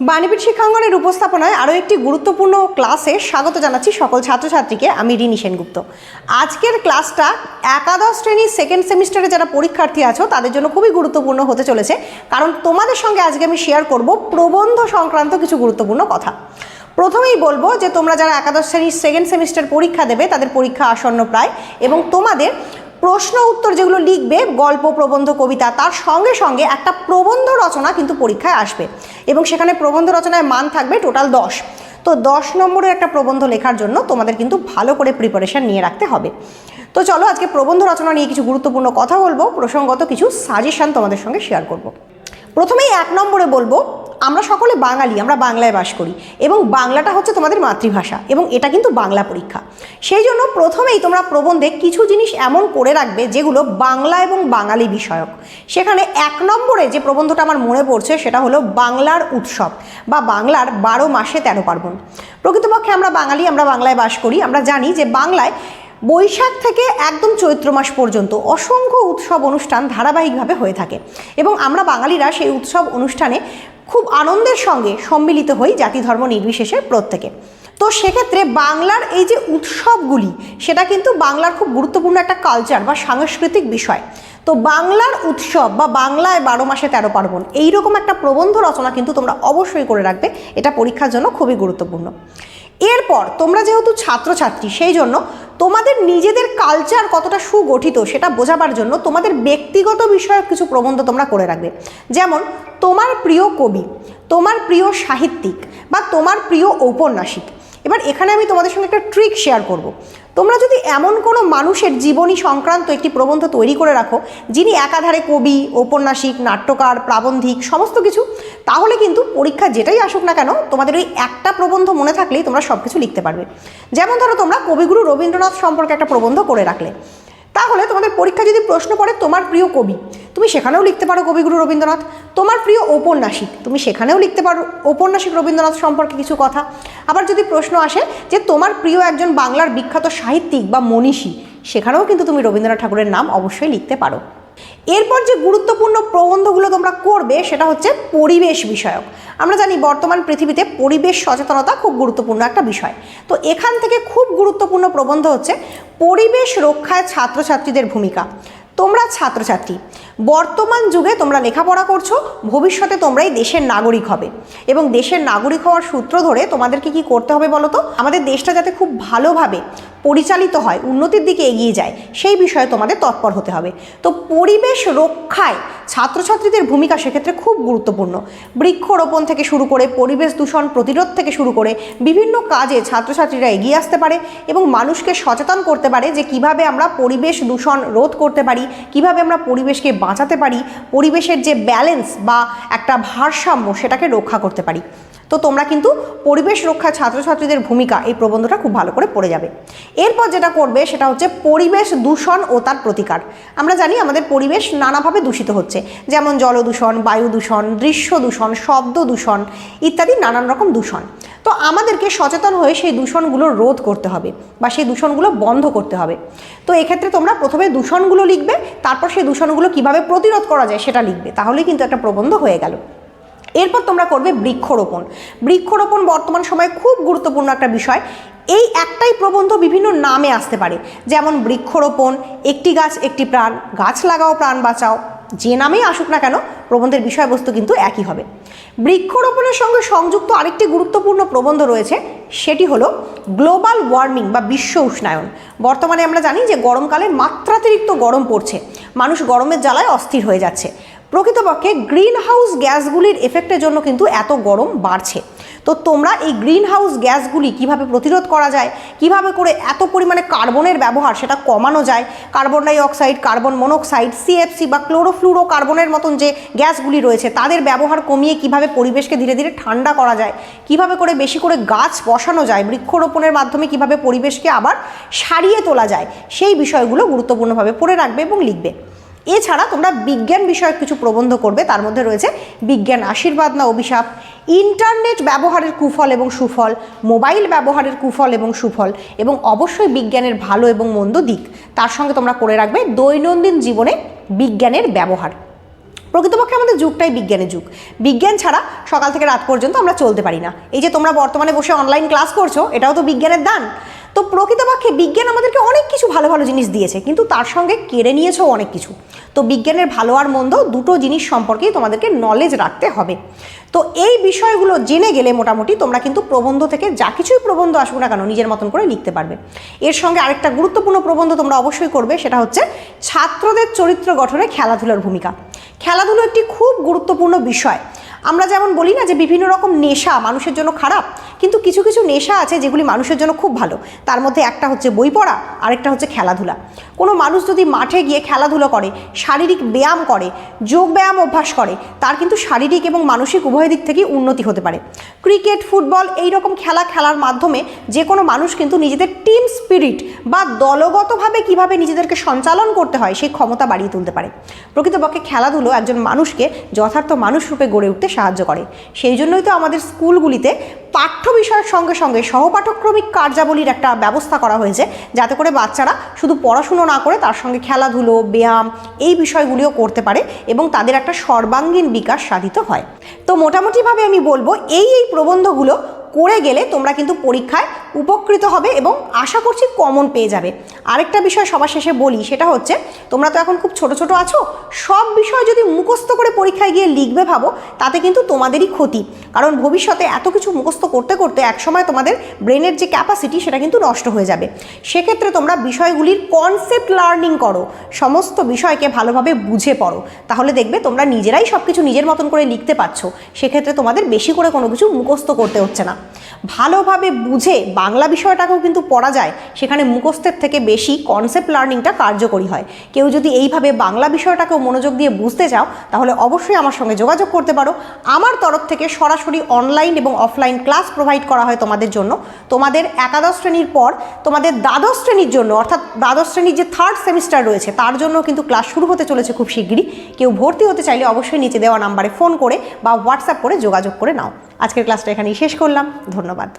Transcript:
বাণীপীঠ শিক্ষাঙ্গনের উপস্থাপনায় আরও একটি গুরুত্বপূর্ণ ক্লাসে স্বাগত জানাচ্ছি সকল ছাত্রছাত্রীকে। আমি রিনি সেনগুপ্ত। আজকের ক্লাসটা একাদশ শ্রেণির সেকেন্ড সেমিস্টারে যারা পরীক্ষার্থী আছো, তাদের জন্য খুবই গুরুত্বপূর্ণ হতে চলেছে। কারণ তোমাদের সঙ্গে আজকে আমি শেয়ার করব প্রবন্ধ সংক্রান্ত কিছু গুরুত্বপূর্ণ কথা। প্রথমেই বলব যে তোমরা যারা একাদশ শ্রেণির সেকেন্ড সেমিস্টার পরীক্ষা দেবে, তাদের পরীক্ষা আসন্ন প্রায় এবং তোমাদের প্রশ্ন উত্তর যেগুলো লিখবে, গল্প, প্রবন্ধ, কবিতা, তার সঙ্গে সঙ্গে একটা প্রবন্ধ রচনা কিন্তু পরীক্ষায় আসবে। এবং সেখানে প্রবন্ধ রচনায় মান থাকবে টোটাল দশ। তো দশ নম্বরের একটা প্রবন্ধ লেখার জন্য তোমাদের কিন্তু ভালো করে প্রিপারেশন নিয়ে রাখতে হবে। তো চলো আজকে প্রবন্ধ রচনা নিয়ে কিছু গুরুত্বপূর্ণ কথা বলব, প্রসঙ্গত কিছু সাজেশান তোমাদের সঙ্গে শেয়ার করব। প্রথমেই এক নম্বরে বলব আমরা সকলে বাঙালি, আমরা বাংলায় বাস করি এবং বাংলাটা হচ্ছে তোমাদের মাতৃভাষা এবং এটা কিন্তু বাংলা পরীক্ষা। সেই জন্য প্রথমেই তোমরা প্রবন্ধে কিছু জিনিস এমন করে রাখবে যেগুলো বাংলা এবং বাঙালি বিষয়ক। সেখানে এক নম্বরে যে প্রবন্ধটা আমার মনে পড়ছে সেটা হলো বাংলার উৎসব বা বাংলার বারো মাসে তেরো পার্বণ। প্রকৃতপক্ষে আমরা বাঙালি, আমরা বাংলায় বাস করি, আমরা জানি যে বাংলায় বৈশাখ থেকে একদম চৈত্র মাস পর্যন্ত অসংখ্য উৎসব অনুষ্ঠান ধারাবাহিকভাবে হয়ে থাকে এবং আমরা বাঙালিরা সেই উৎসব অনুষ্ঠানে খুব আনন্দের সঙ্গে সম্মিলিত হই জাতি ধর্ম নির্বিশেষে প্রত্যেকে। তো সেক্ষেত্রে বাংলার এই যে উৎসবগুলি, সেটা কিন্তু বাংলার খুব গুরুত্বপূর্ণ একটা কালচার বা সাংস্কৃতিক বিষয়। তো বাংলার উৎসব বা বাংলায় বারো মাসে তেরো পার্বণ, এইরকম একটা প্রবন্ধ রচনা কিন্তু তোমরা অবশ্যই করে রাখবে। এটা পরীক্ষার জন্য খুবই গুরুত্বপূর্ণ। এরপর তোমরা যেহেতু ছাত্রছাত্রী, সেই জন্য তোমাদের নিজেদের কালচার কতটা সুগঠিত সেটা বোঝাবার জন্য তোমাদের ব্যক্তিগত বিষয়ক কিছু প্রবন্ধ তোমরা করে রাখবে। যেমন, তোমার প্রিয় কবি, তোমার প্রিয় সাহিত্যিক বা তোমার প্রিয় ঔপন্যাসিক এবার এখানে আমি তোমাদের সঙ্গে একটা ট্রিক শেয়ার করব। তোমরা যদি এমন কোনো মানুষের জীবনী সংক্রান্ত একটি প্রবন্ধ তৈরি করে রাখো, যিনি একাধারে কবি, ঔপন্যাসিক, নাট্যকার, প্রাবন্ধিক, সমস্ত কিছু, তাহলে কিন্তু পরীক্ষা যেটাই আসুক না কেন, তোমাদের ওই একটা প্রবন্ধ মনে থাকলেই তোমরা সব কিছু লিখতে পারবে যেমন ধরো তোমরা কবিগুরু রবীন্দ্রনাথ সম্পর্কে একটা প্রবন্ধ করে রাখলে তাহলে তোমাদের পরীক্ষা যদি প্রশ্ন পড়ে, তোমার প্রিয় কবি তুমি সেখানেও লিখতে পারো কবিগুরু রবীন্দ্রনাথ। তোমার প্রিয় ঔপন্যাসিক, তুমি সেখানেও লিখতে পারো ঔপন্যাসিক রবীন্দ্রনাথ সম্পর্কে কিছু কথা। আবার যদি প্রশ্ন আসে যে তোমার প্রিয় একজন বাংলার বিখ্যাত সাহিত্যিক বা মনীষী, সেখানেও কিন্তু তুমি রবীন্দ্রনাথ ঠাকুরের নাম অবশ্যই লিখতে পারো। এরপর যে গুরুত্বপূর্ণ প্রবন্ধগুলো তোমরা করবে, সেটা হচ্ছে পরিবেশ বিষয়ক। আমরা জানি বর্তমান পৃথিবীতে পরিবেশ সচেতনতা খুব গুরুত্বপূর্ণ একটা বিষয়। তো এখান থেকে খুব গুরুত্বপূর্ণ প্রবন্ধ হচ্ছে পরিবেশ রক্ষায় ছাত্রছাত্রীদের ভূমিকা। তোমরা ছাত্রছাত্রী, বর্তমান যুগে তোমরা লেখাপড়া করছ, ভবিষ্যতে তোমরাই দেশের নাগরিক হবে। এবং দেশের নাগরিক হওয়ার সূত্র ধরে তোমাদেরকে কি করতে হবে বলো তো? আমাদের দেশটা যাতে খুব ভালোভাবে পরিচালিত হয়, উন্নতির দিকে এগিয়ে যায়, সেই বিষয়ে তোমাদের তৎপর হতে হবে। তো পরিবেশ রক্ষায় ছাত্রছাত্রীদের ভূমিকা সেক্ষেত্রে খুব গুরুত্বপূর্ণ। বৃক্ষরোপণ থেকে শুরু করে পরিবেশ দূষণ প্রতিরোধ থেকে শুরু করে বিভিন্ন কাজে ছাত্রছাত্রীরা এগিয়ে আসতে পারে এবং মানুষকে সচেতন করতে পারে যে কীভাবে আমরা পরিবেশ দূষণ রোধ করতে পারি, কীভাবে আমরা পরিবেশকে বাঁচাতে পারি, পরিবেশের যে ব্যালেন্স বা একটা ভারসাম্য সেটাকে রক্ষা করতে পারি। তো তোমরা কিন্তু পরিবেশ রক্ষা ছাত্রছাত্রীদের ভূমিকা এই প্রবন্ধটা খুব ভালো করে পড়ে যাবে। এরপর যেটা করবে সেটা হচ্ছে পরিবেশ দূষণ ও তার প্রতিকার। আমরা জানি আমাদের পরিবেশ নানাভাবে দূষিত হচ্ছে। যেমন জল দূষণ বায়ু দূষণ দৃশ্য দূষণ, শব্দ দূষণ ইত্যাদি নানান রকম দূষণ। তো আমাদেরকে সচেতন হয়ে সেই দূষণগুলো রোধ করতে হবে বা সেই দূষণগুলো বন্ধ করতে হবে। তো এক্ষেত্রে তোমরা প্রথমে দূষণগুলো লিখবে, তারপর সেই দূষণগুলো কীভাবে প্রতিরোধ করা যায় সেটা লিখবে। তাহলেই কিন্তু একটা প্রবন্ধ হয়ে গেল। এরপর তোমরা করবে বৃক্ষরোপণ। বৃক্ষরোপণ বর্তমান সময়ে খুব গুরুত্বপূর্ণ একটা বিষয়। এই একটাই প্রবন্ধ বিভিন্ন নামে আসতে পারে। যেমন বৃক্ষরোপণ, একটি গাছ, একটি প্রাণ, গাছ লাগাও, প্রাণ বাঁচাও, যে নামেই আসুক না কেন, প্রবন্ধের বিষয়বস্তু কিন্তু একই হবে। বৃক্ষরোপণের সঙ্গে সংযুক্ত আরেকটি গুরুত্বপূর্ণ প্রবন্ধ রয়েছে, সেটি হলো গ্লোবাল ওয়ার্মিং বা বিশ্ব উষ্ণায়ন। বর্তমানে আমরা জানি যে গরমকালে মাত্রাতিরিক্ত গরম পড়ছে। মানুষ গরমের জ্বালায় অস্থির হয়ে যাচ্ছে। প্রকৃতপক্ষে গ্রিন হাউস গ্যাসগুলির এফেক্টের জন্য কিন্তু এত গরম বাড়ছে। তো তোমরা এই গ্রিন হাউস গ্যাসগুলি কীভাবে প্রতিরোধ করা যায়, কীভাবে করে এত পরিমাণে কার্বনের ব্যবহার সেটা কমানো যায়, carbon die oxide carbon monoxide CFC বা ক্লোরোফ্লুরো কার্বনের মতন যে গ্যাসগুলি রয়েছে, তাদের ব্যবহার কমিয়ে কীভাবে পরিবেশকে ধীরে ধীরে ঠান্ডা করা যায়, কীভাবে করে বেশি করে গাছ বসানো যায়, বৃক্ষরোপণের মাধ্যমে কীভাবে পরিবেশকে আবার সারিয়ে তোলা যায়, সেই বিষয়গুলো গুরুত্বপূর্ণভাবে পড়ে রাখবে এবং লিখবে। এছাড়া তোমরা বিজ্ঞান বিষয়ক কিছু প্রবন্ধ করবে, তার মধ্যে রয়েছে বিজ্ঞান আশীর্বাদ না অভিশাপ, ইন্টারনেট ব্যবহারের কুফল এবং সুফল, মোবাইল ব্যবহারের কুফল এবং সুফল, এবং অবশ্যই বিজ্ঞানের ভালো এবং মন্দ দিক। তার সঙ্গে তোমরা করে রাখবে দৈনন্দিন জীবনে বিজ্ঞানের ব্যবহার। প্রকৃতপক্ষে আমাদের যুগটাই বিজ্ঞানের যুগ। বিজ্ঞান ছাড়া সকাল থেকে রাত পর্যন্ত আমরা চলতে পারি না। এই যে তোমরা বর্তমানে বসে অনলাইন ক্লাস করছ, এটাও তো বিজ্ঞানের দান। তো প্রকৃতপক্ষে বিজ্ঞান আমাদেরকে অনেক কিছু ভালো ভালো জিনিস দিয়েছে, কিন্তু তার সঙ্গে কেড়ে নিয়েছেও অনেক কিছু। তো বিজ্ঞানের ভালো আর মন্দ দুটো জিনিস সম্পর্কেই তোমাদেরকে নলেজ রাখতে হবে। তো এই বিষয়গুলো জেনে গেলে মোটামুটি তোমরা কিন্তু প্রবন্ধ থেকে যা কিছুই প্রবন্ধ আসুক না কেন নিজের মতন করে লিখতে পারবে। এর সঙ্গে আরেকটা গুরুত্বপূর্ণ প্রবন্ধ তোমরা অবশ্যই করবে, সেটা হচ্ছে ছাত্রদের চরিত্র গঠনে খেলাধুলার ভূমিকা। খেলাধুলো একটি খুব গুরুত্বপূর্ণ বিষয়। আমরা যেমন বলি না যে বিভিন্ন রকম নেশা মানুষের জন্য খারাপ, কিন্তু কিছু কিছু নেশা আছে যেগুলি মানুষের জন্য খুব ভালো। তার মধ্যে একটা হচ্ছে বই পড়া, আরেকটা হচ্ছে খেলাধুলা। কোনো মানুষ যদি মাঠে গিয়ে খেলাধুলো করে, শারীরিক ব্যায়াম করে, যোগ ব্যায়াম অভ্যাস করে, তার কিন্তু শারীরিক এবং মানসিক উভয় দিক থেকেই উন্নতি হতে পারে। ক্রিকেট, ফুটবল এই রকম খেলা খেলার মাধ্যমে যে কোনো মানুষ কিন্তু নিজেদের টিম স্পিরিট বা দলগতভাবে কীভাবে নিজেদেরকে সঞ্চালন করতে হয়, সেই ক্ষমতা বাড়িয়ে তুলতে পারে। প্রকৃতপক্ষে খেলাধুলো একজন মানুষকে যথার্থ মানুষ রূপে গড়ে উঠতে সাহায্য করে। সেই জন্যই তো আমাদের স্কুলগুলিতে পাঠ্য বিষয়ের সঙ্গে সঙ্গে সহপাঠক্রমিক কার্যাবলীর একটা ব্যবস্থা করা হয়েছে, যাতে করে বাচ্চারা শুধু পড়াশুনো না করে তার সঙ্গে খেলাধুলো, ব্যায়াম এই বিষয়গুলিও করতে পারে এবং তাদের একটা সর্বাঙ্গীন বিকাশ সাধিত হয়। তো মোটামুটিভাবে আমি বলব, এই এই প্রবন্ধগুলো করে গেলে তোমরা কিন্তু পরীক্ষায় উপকৃত হবে এবং আশা করছি কমন পেয়ে যাবে। আরেকটা বিষয় সবার শেষে বলি, সেটা হচ্ছে, তোমরা তো এখন খুব ছোট ছোট আছো, সব বিষয় যদি মুখস্থ করে পরীক্ষায় গিয়ে লিখবে ভাবো, তাতে কিন্তু তোমাদেরই ক্ষতি। কারণ ভবিষ্যতে এত কিছু মুখস্থ করতে করতে একসময় তোমাদের ব্রেনের যে ক্যাপাসিটি সেটা কিন্তু নষ্ট হয়ে যাবে। সেক্ষেত্রে তোমরা বিষয়গুলির কনসেপ্ট লার্নিং করো, সমস্ত বিষয়কে ভালোভাবে বুঝে পড়ো। তাহলে দেখবে তোমরা নিজেরাই সব কিছু নিজের মতন করে লিখতে পারছ। সেক্ষেত্রে তোমাদের বেশি করে কোনো কিছু মুখস্থ করতে হচ্ছে না। ভালোভাবে বুঝে বাংলা বিষয়টাকেও কিন্তু পড়া যায়, সেখানে মুখস্থের থেকে বেশি কনসেপ্ট লার্নিংটা কার্যকরী হয়। কেউ যদি এইভাবে বাংলা বিষয়টাকেও মনোযোগ দিয়ে বুঝতে চাও, তাহলে অবশ্যই আমার সঙ্গে যোগাযোগ করতে পারো। আমার তরফ থেকে সরাসরি অনলাইন এবং অফলাইন ক্লাস প্রোভাইড করা হয় তোমাদের জন্য। তোমাদের একাদশ শ্রেণির পর তোমাদের দ্বাদশ শ্রেণির জন্য, অর্থাৎ দ্বাদশ শ্রেণির যে থার্ড সেমিস্টার রয়েছে, তার জন্য কিন্তু ক্লাস শুরু হতে চলেছে খুব শিগগিরই। কেউ ভর্তি হতে চাইলে অবশ্যই নিচে দেওয়া নাম্বারে ফোন করে বা হোয়াটসঅ্যাপ করে যোগাযোগ করে নাও। আজকের ক্লাসটা এখানেই শেষ করলাম। ধন্যবাদ।